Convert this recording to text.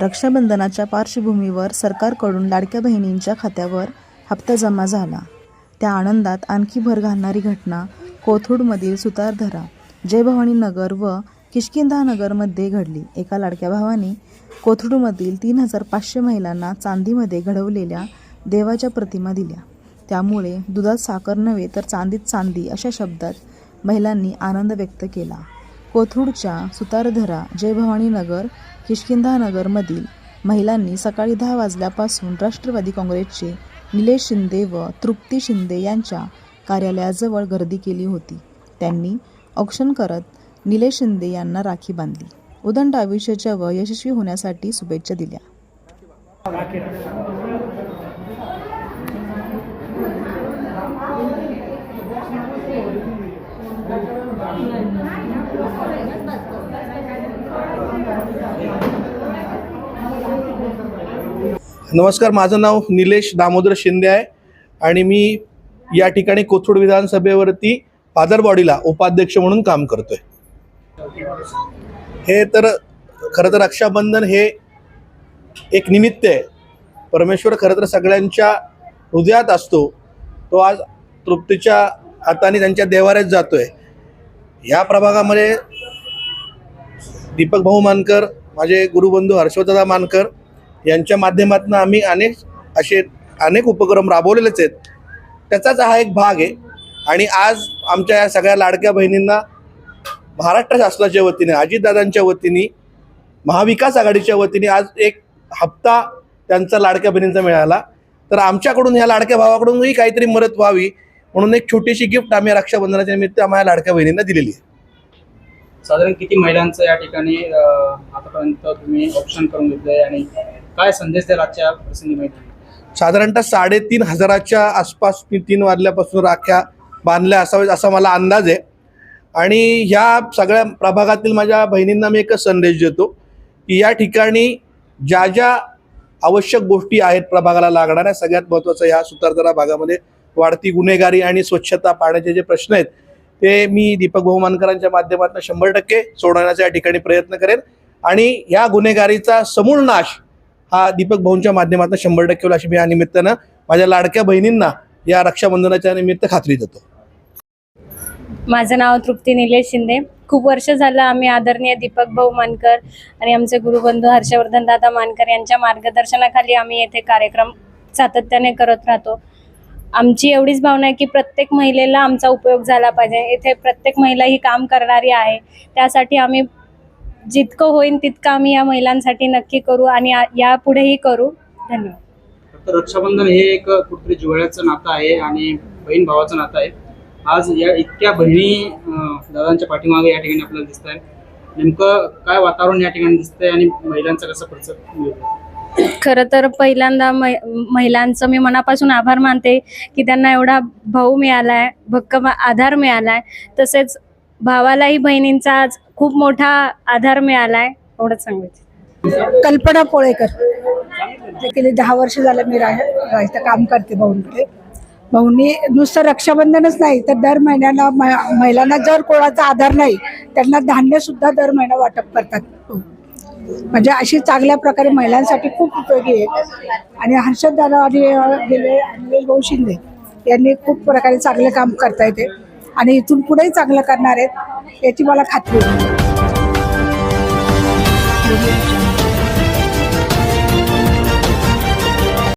रक्षाबंधनाच्या पार्श्वभूमीवर सरकारकडून लाडक्या बहिणींच्या खात्यावर हप्ता जमा झाला. त्या आनंदात आणखी भर घालणारी घटना कोथरूडमधील सुतारधरा जयभवानी नगर व किष्किंधा नगरमध्ये घडली. एका लाडक्या भावाने कोथरूडमधील तीन हजार पाचशे महिलांना चांदीमध्ये घडवलेल्या देवाच्या प्रतिमा दिल्या. त्यामुळे दुधात साखर नव्हे तर चांदीत चांदी अशा शब्दात महिलांनी आनंद व्यक्त केला. कोथरूडच्या सुतारधरा जयभवानीनगर नगर नगरमधील महिलांनी सकाळी दहा वाजल्यापासून राष्ट्रवादी काँग्रेसचे निलेश शिंदे व तृप्ती शिंदे यांच्या कार्यालयाजवळ गर्दी केली होती. त्यांनी औक्षण करत निलेश शिंदे यांना राखी बांधली. उदंड आयुष्याच्या व यशस्वी होण्यासाठी शुभेच्छा दिल्या. नमस्कार माझं नाव निलेश दामोदर शिंदे आहे आणि मी या ठिकाणी कोथरूड विधानसभेवरती फादर बॉडीला उपाध्यक्ष म्हणून काम करतोय. हे तर खरं तर रक्षाबंधन हे एक निमित्त आहे. परमेश्वर खरं तर सगळ्यांच्या हृदयात असतो. तो आज तृप्तीच्या हाताने त्यांच्या देवाऱ्यात जातोय. या प्रभागामध्ये दीपक भाऊ मानकर माझे गुरुबंधू हर्षवर्धदा मानकर यांच्या माध्यमातून आम्ही अनेक असे अनेक उपक्रम राबवलेलेच आहेत. त्याचाच हा एक भाग आहे. आणि आज आमच्या या सगळ्या लाडक्या बहिणींना महाराष्ट्र शासनाच्या वतीने अजितदादांच्या वतीने महाविकास आघाडीच्या वतीने आज एक हप्ता त्यांचा लाडक्या बहिणींचा मिळाला. तर आमच्याकडून ह्या लाडक्या भावाकडूनही काहीतरी मदत व्हावी म्हणून एक छोटीशी गिफ्ट आम्ही रक्षाबंधनाच्या निमित्त आम्हाला लाडक्या बहिणींना दिलेली आहे. साधारण किती महिलांचं या ठिकाणी आतापर्यंत तुम्ही ऑप्शन करून घेतलंय आणि काय संदेश द्याल आजच्या प्रसंगी महिलांना साधारणतः साडेतीन हजाराच्या आसपास मी तीन वाजल्यापासून राख्या बांधल्या असावेत असा मला अंदाज आहे. आणि ह्या सगळ्या प्रभागातील माझ्या बहिणींना मी एकच संदेश देतो की या ठिकाणी ज्या ज्या आवश्यक गोष्टी आहेत प्रभागाला लागणाऱ्या सगळ्यात महत्त्वाचं ह्या सुतारदरा भागामध्ये वाढती गुन्हेगारी आणि स्वच्छता पाण्याचे जे प्रश्न आहेत ते मी दीपक बहुमानकरांच्या माध्यमातून शंभर टक्के सोडवण्याचा या ठिकाणी प्रयत्न करेन. आणि ह्या गुन्हेगारीचा समूळ नाश हा दीपक भाऊंच्या माध्यमातून शंभर टक्के होईल अशी मी या निमित्तानं माझ्या लाडक्या बहिणींना या रक्षाबंधनाच्या निमित्त खात्री देतो. माझं नाव तृप्ती निलेश शिंदे. खूप वर्ष झालं आम्ही आदरणीय दीपक भाऊ मानकर आणि आमचे गुरुबंधू हर्षवर्धन दादा मानकर यांच्या मार्गदर्शनाखाली आम्ही येथे कार्यक्रम सातत्याने करत राहतो. आमची एवढीच भावना आहे की प्रत्येक महिलेला आमचा उपयोग झाला पाहिजे. येथे प्रत्येक महिला ही काम करणारी आहे. त्यासाठी आम्ही जितकं होईल तितकं आम्ही या महिलांसाठी नक्की करू आणि यापुढेही करू. धन्यवाद. रक्षाबंधन हे एक कुठेतरी जिव्हाळ्याचं नातं आहे आणि बहीण भावाचं नातं आहे. आज या इतक्या बहिणी दादांच्या पाठीमागे या ठिकाणी आपल्याला दिसत आहे नेमकं काय वातावरण या ठिकाणी दिसतंय आणि महिलांचा कसा प्रतिसाद मिळतो खरं तर पहिल्यांदा महिलांचं मी मनापासून आभार मानते की त्यांना एवढा भाऊ मिळालाय भक्कम आधार मिळालाय. तसेच भावालाही बहिणींचा आज खूप मोठा आधार मिळालाय एवढंच सांगायचं. कल्पना पोळेकर दहा वर्ष झालं मी रा रा- इथं काम करते भाऊंकडे. भाऊनी नुसतं रक्षाबंधनच नाही तर दर महिन्याला म- महिलांना जर कोणाचा आधार नाही त्यांना धान्य सुद्धा दर महिना वाटप करतात. म्हणजे अशी चांगल्या प्रकारे महिलांसाठी खूप उपयोगी आहे. आणि हर्षद दादा गेले अनिल भाऊ शिंदे यांनी खूप प्रकारे चांगले काम करता येते. आणि इथून पुढेही चांगलं करणार आहेत याची मला खात्री आहे.